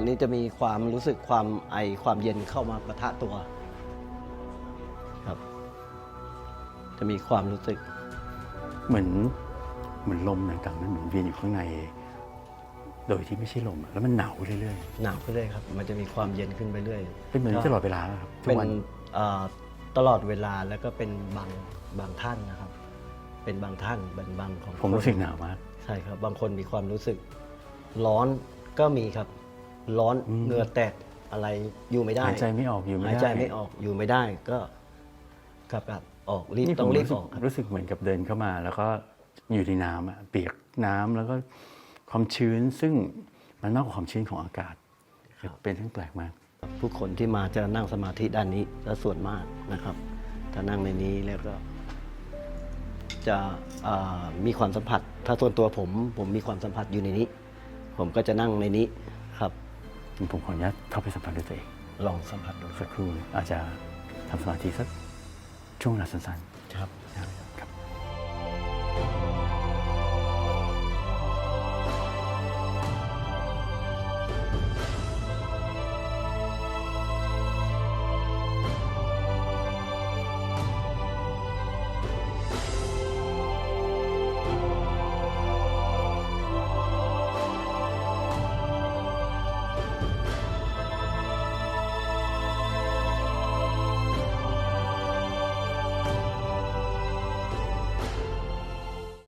อันนี้จะมีความรู้สึกความไอความเย็นเข้ามาปะทะตัวครับ จะมีความรู้สึกเหมือนเหมือนลมต่างๆมันหมุนเวียนอยู่ข้างใน โดยที่ไม่ใช่ลมอะแล้วมันหนาวเรื่อยหนาวขึ้นเรื่อยครับ มันจะมีความเย็นขึ้นไปเรื่อยๆ เป็นเหมือนนี้ตลอดเวลาไหมครับทุกเป็นวันเอ่อตลอดเวลาแล้วก็เป็นบางบางท่านนะครับ เป็นบางท่านเป็นบางของผมรู้คนสึกหนาวมาก ใช่ครับ บางคนมีความรู้สึกร้อนก็มีครับ ร้อนอืมเหงื่อแตกอะไรอยู่ไม่ได้หายใจไม่ออกอยู่ไม่หายได้ใจไม่ออกอยู่ไม่ได้ก็ครับครับออกรีบนี่ต้องผมรีบสึอกอกครับรู้สึกเหมือนกับเดินเข้ามา แล้วก็อยู่ในน้ำอะเปียกน้ำแล้วก็ความชื้นซึ่งมันมากกว่าความชื้นของอากาศ เป็นทั้งแปลกมากผู้คนที่มาจะนั่งสมาธิด้านนี้และส่วนมากนะครับ ถ้านั่งในนี้แล้วก็จะเอ่อมีความสัมผัส ถ้าส่วนตัวผมผมมีความสัมผัสอยู่ในนี้ ผมก็จะนั่งในนี้ครับ ผมขออนุญาตเข้าไปสัมผัสด้วยตัวเอง ลองสัมผัสดูสักครู่อาจจะทำสมาธิสักช่วงเวลาสั้นครับๆนะครับ